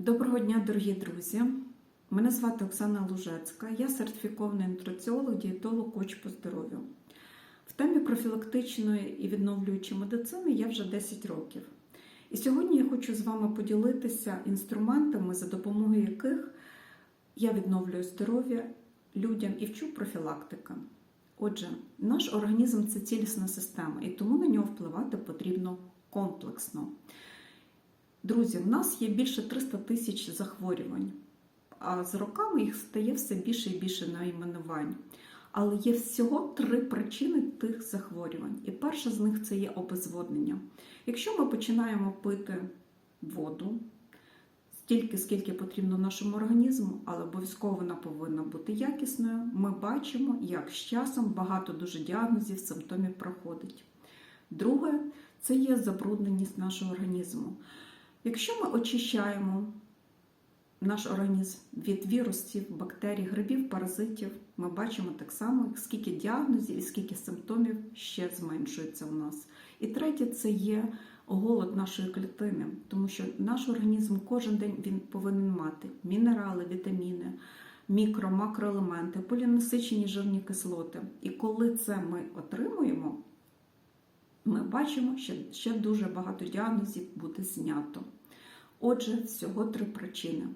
Доброго дня, дорогі друзі! Мене звати Оксана Лужецька, я сертифікований нутриціолог, дієтолог, коч по здоров'ю. В темі профілактичної і відновлюючої медицини я вже 10 років. І сьогодні я хочу з вами поділитися інструментами, за допомогою яких я відновлюю здоров'я людям і вчу профілактика. Отже, наш організм це цілісна система, і тому на нього впливати потрібно комплексно. Друзі, в нас є більше 300 тисяч захворювань, а з роками їх стає все більше і більше найменувань. Але є всього три причини тих захворювань. І перша з них це є обезводнення. Якщо ми починаємо пити воду стільки, скільки потрібно нашому організму, але обов'язково вона повинна бути якісною, ми бачимо, як з часом багато дуже діагнозів, симптомів проходить. Друге, це є забрудненість нашого організму. Якщо ми очищаємо наш організм від вірусів, бактерій, грибів, паразитів, ми бачимо так само, скільки діагнозів і скільки симптомів ще зменшується у нас. І третє це є голод нашої клітини, тому що наш організм кожен день він повинен мати мінерали, вітаміни, мікро, макроелементи, полінасичені жирні кислоти. І коли це ми отримуємо, ми бачимо, що ще дуже багато діагнозів буде знято. Отже, всього три причини.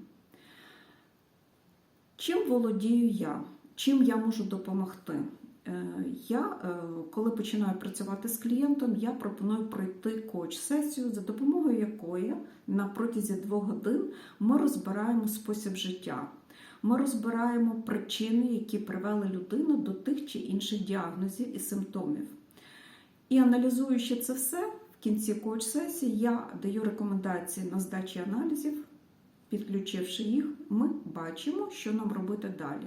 Чим володію я? Чим я можу допомогти? Е, Я, е, коли починаю працювати з клієнтом, я пропоную пройти коуч-сесію, за допомогою якої на протязі двох годин ми розбираємо спосіб життя. Ми розбираємо причини, які привели людину до тих чи інших діагнозів і симптомів. І аналізуючи це все, в кінці коуч-сесії я даю рекомендації на здачі аналізів. Підключивши їх, ми бачимо, що нам робити далі.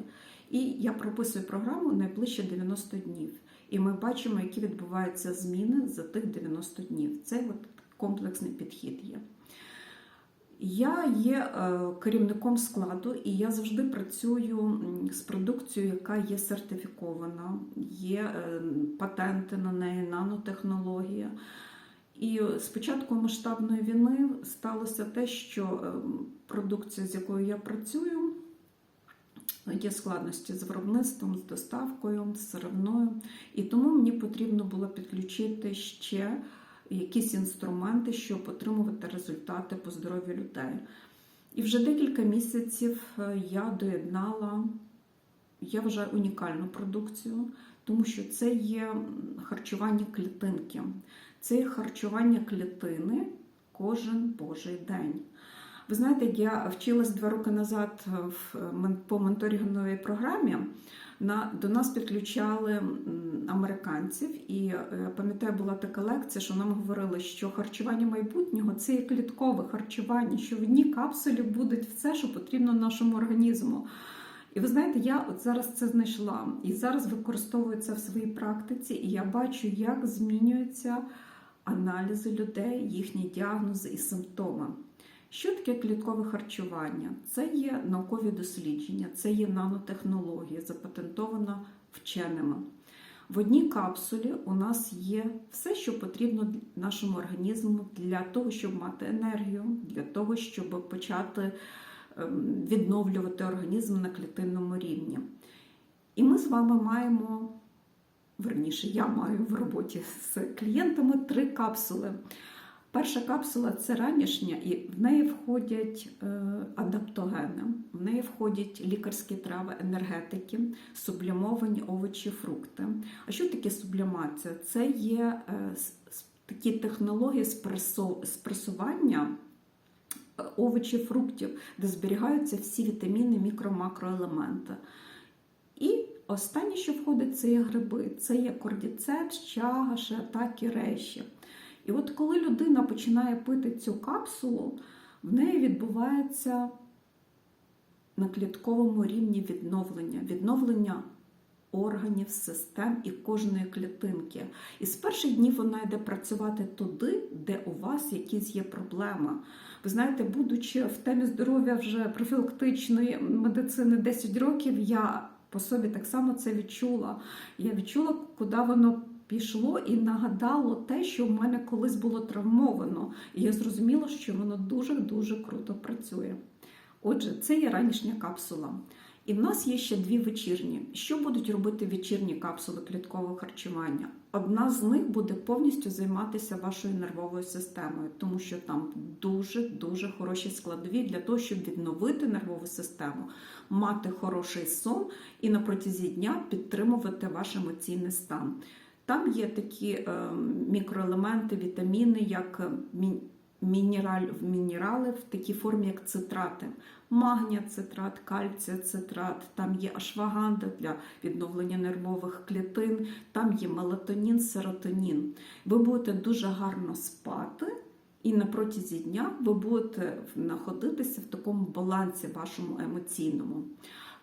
І я прописую програму найближче 90 днів. І ми бачимо, які відбуваються зміни за тих 90 днів. Це от комплексний підхід є. Я є е, керівником складу, і я завжди працюю з продукцією, яка є сертифікована, є е, патенти на неї, нанотехнологія. І з початку масштабної війни сталося те, що продукція, з якою я працюю, є складності з виробництвом, з доставкою, з сировною. І тому мені потрібно було підключити ще якісь інструменти, щоб отримувати результати по здоров'ю людей. І вже декілька місяців я доєднала, я вважаю, унікальну продукцію, тому що це є харчування клітинки. Це є харчування клітини кожен божий день. Ви знаєте, я вчилась два роки назад по менторинговій програмі. На, До нас підключали американців, і пам'ятаю, була така лекція, що нам говорили, що харчування майбутнього це є кліткове харчування, що в одній капсулі буде все, що потрібно нашому організму. І ви знаєте, я от зараз це знайшла і зараз використовую це в своїй практиці, і я бачу, як змінюються аналізи людей, їхні діагнози і симптоми. Що таке кліткове харчування? Це є наукові дослідження, це є нанотехнологія, запатентована вченими. В одній капсулі у нас є все, що потрібно нашому організму для того, щоб мати енергію, для того, щоб почати відновлювати організм на клітинному рівні. І ми з вами маємо, верніше, я маю в роботі з клієнтами три капсули. Перша капсула це ранішня, і в неї входять адаптогени, в неї входять лікарські трави, енергетики, сублімовані овочі, фрукти. А що таке сублімація? Це є такі технології спресування овочів, фруктів, де зберігаються всі вітаміни, мікро-макроелементи. І останнє, що входить, це є гриби, це є кордіцепс, чага, шиатаки, реші. І от коли людина починає пити цю капсулу, в неї відбувається на клітковому рівні відновлення, відновлення органів, систем і кожної клітинки. І з перших днів вона йде працювати туди, де у вас якісь є проблеми. Ви знаєте, будучи в темі здоров'я вже профілактичної медицини 10 років, я по собі так само це відчула. Я відчула, куди воно пішло і нагадало те, що в мене колись було травмовано. І я зрозуміла, що воно дуже-дуже круто працює. Отже, це є ранішня капсула. І в нас є ще дві вечірні. Що будуть робити вечірні капсули кліткового харчування? Одна з них буде повністю займатися вашою нервовою системою, тому що там дуже дуже хороші складові для того, щоб відновити нервову систему, мати хороший сон і на протязі дня підтримувати ваш емоційний стан. Там є такі е, мікроелементи, вітаміни, як е, мі- мінераль, мінерали в такій формі, як цитрати. Магнія цитрат, кальція цитрат, там є ашваганда для відновлення нервових клітин, там є мелатонін, серотонін. Ви будете дуже гарно спати, і на протязі дня ви будете знаходитися в такому балансі вашому емоційному,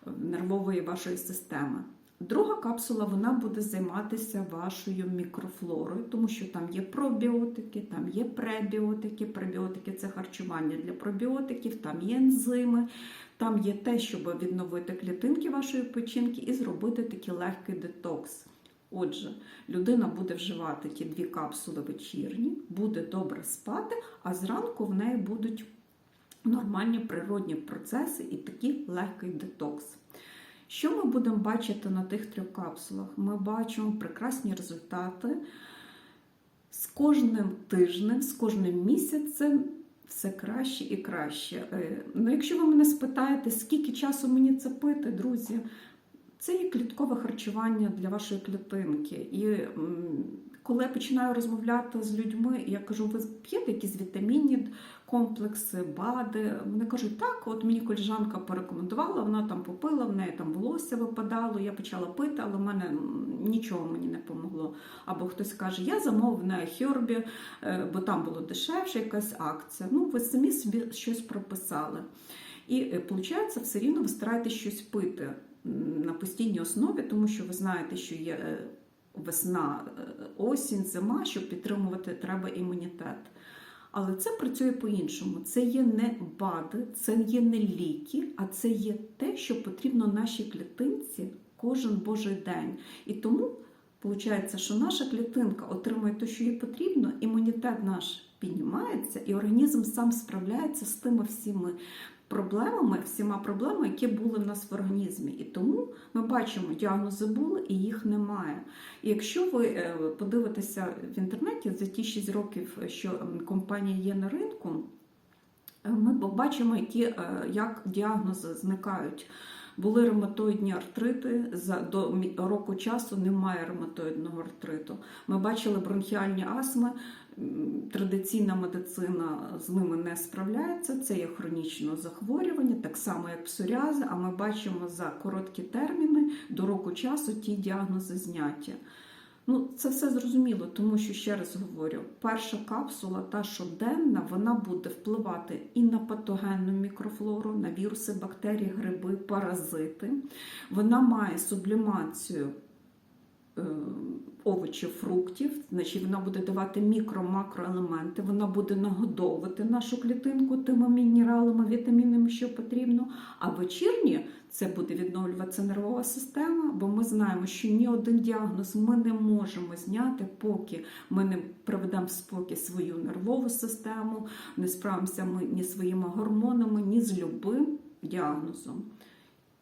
е, нервової вашої системи. Друга капсула вона буде займатися вашою мікрофлорою, тому що там є пробіотики, там є пребіотики. Пребіотики це харчування для пробіотиків, там є ензими, там є те, щоб відновити клітинки вашої печінки і зробити такий легкий детокс. Отже, людина буде вживати ті дві капсули вечірні, буде добре спати, а зранку в неї будуть нормальні природні процеси і такий легкий детокс. Що ми будемо бачити на тих трьох капсулах? Ми бачимо прекрасні результати. З кожним тижнем, з кожним місяцем все краще і краще. Е, Ну, якщо ви мене спитаєте, скільки часу мені це пити, друзі, це є кліткове харчування для вашої клітинки. І коли я починаю розмовляти з людьми, я кажу, ви п'єте якісь вітамінні комплекси, БАДи. Вони кажуть, так, от мені коліжанка порекомендувала, вона там попила, в неї там волосся випадало, я почала пити, але в мене нічого мені не помогло. Або хтось каже, я замовив на Хьорбі, е, бо там було дешевше, якась акція. Ну, ви самі собі щось прописали. І виходить, все рівно ви стараєтесь щось пити на постійній основі, тому що ви знаєте, що є е, весна, е, осінь, зима, щоб підтримувати треба імунітет. Але це працює по-іншому. Це є не БАДи, це є не ліки, а це є те, що потрібно нашій клітинці кожен божий день. І тому виходить, що наша клітинка отримує те, що їй потрібно, імунітет наш піднімається, і організм сам справляється з тими всіми проблемами, всіма проблемами, які були в нас в організмі. І тому ми бачимо, діагнози були і їх немає. І якщо ви е, подивитеся в інтернеті за ті 6 років, що компанія є на ринку, е, ми побачимо, які, е, як діагнози зникають. Були ревматоїдні артрити, за до року часу немає ревматоїдного артриту. Ми бачили бронхіальні астми. Традиційна медицина з ними не справляється. Це є хронічне захворювання, так само як псоріази, а ми бачимо за короткі терміни до року часу ті діагнози зняті. Ну, це все зрозуміло, тому що ще раз говорю: перша капсула, та щоденна, вона буде впливати і на патогенну мікрофлору, на віруси, бактерії, гриби, паразити. Вона має сублімацію овочів, фруктів, значить вона буде давати мікро-макроелементи, вона буде нагодовувати нашу клітинку тими мінералами, вітамінами, що потрібно. А вечірні це буде відновлюватися нервова система, бо ми знаємо, що ні один діагноз ми не можемо зняти, поки ми не приведемо в спокій свою нервову систему, не справимося ми ні своїми гормонами, ні з любим діагнозом.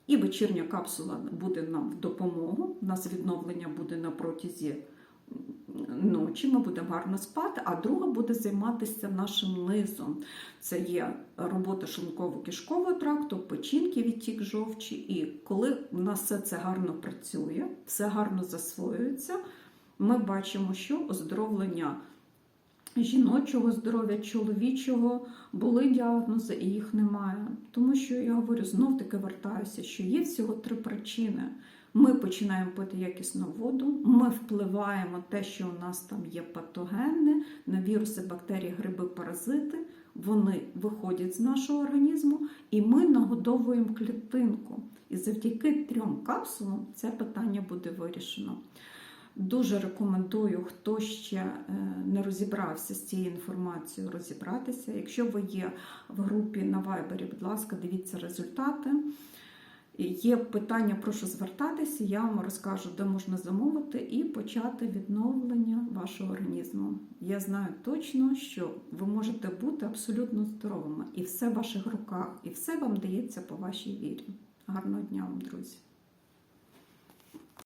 І вечірня капсула буде нам в допомогу. У нас відновлення буде на протязі ночі, ми будемо гарно спати, а друга буде займатися нашим низом. Це є робота шлунково-кишкового тракту, печінки, відтік жовчі. І коли в нас все це гарно працює, все гарно засвоюється, ми бачимо, що оздоровлення жіночого здоров'я, чоловічого були діагнози і їх немає. Тому що я говорю, знов таки вертаюся, що є всього три причини. Ми починаємо пити якісну воду, ми впливаємо те, що у нас там є патогенне, на віруси, бактерії, гриби, паразити. Вони виходять з нашого організму, і ми нагодовуємо клітинку. І завдяки трьом капсулам це питання буде вирішено. Дуже рекомендую, хто ще е, не розібрався з цією інформацією, розібратися. Якщо ви є в групі на Viber, будь ласка, дивіться результати. Є питання, прошу звертатися, я вам розкажу, де можна замовити і почати відновлення вашого організму. Я знаю точно, що ви можете бути абсолютно здоровими, і все в ваших руках, і все вам дається по вашій вірі. Гарного дня вам, друзі!